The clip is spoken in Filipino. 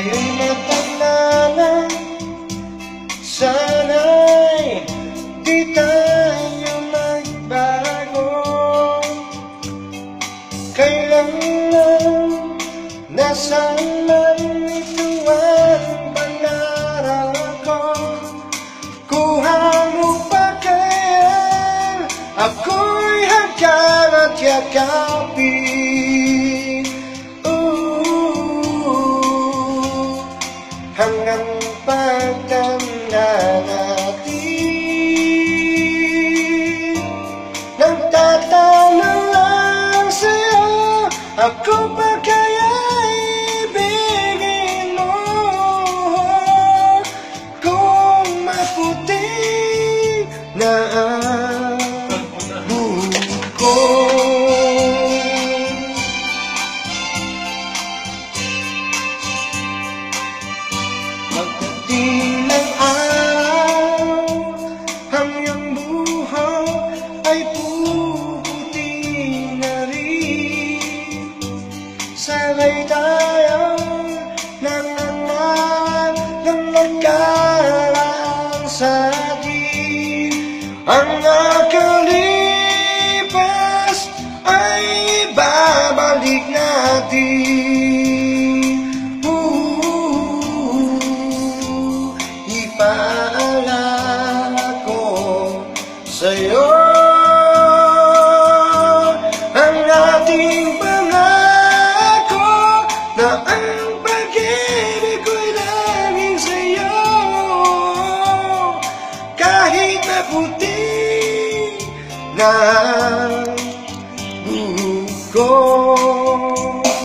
Tayo'y na Sana'y di tayo magbago. Kailangan Nasaan man ito ang pangarap ko Kuha mo pa kaya? Ako'y hanggang at yakapin Hanggang pagtanda natin Nagtatanong lang sa'yo Ako ba kaya ibigin mo? Kung maputi na ang buko ng araw Ang iyong buhok ay puputi na rin. Sana'y tayo nangangarap ng magkaraan sa atin Ang nakalipas ay babalik natin sa'yo. Ang ating pangako Na ang pag-ibig ko'y laging sa'yo. Kahit na puti na buhok ko.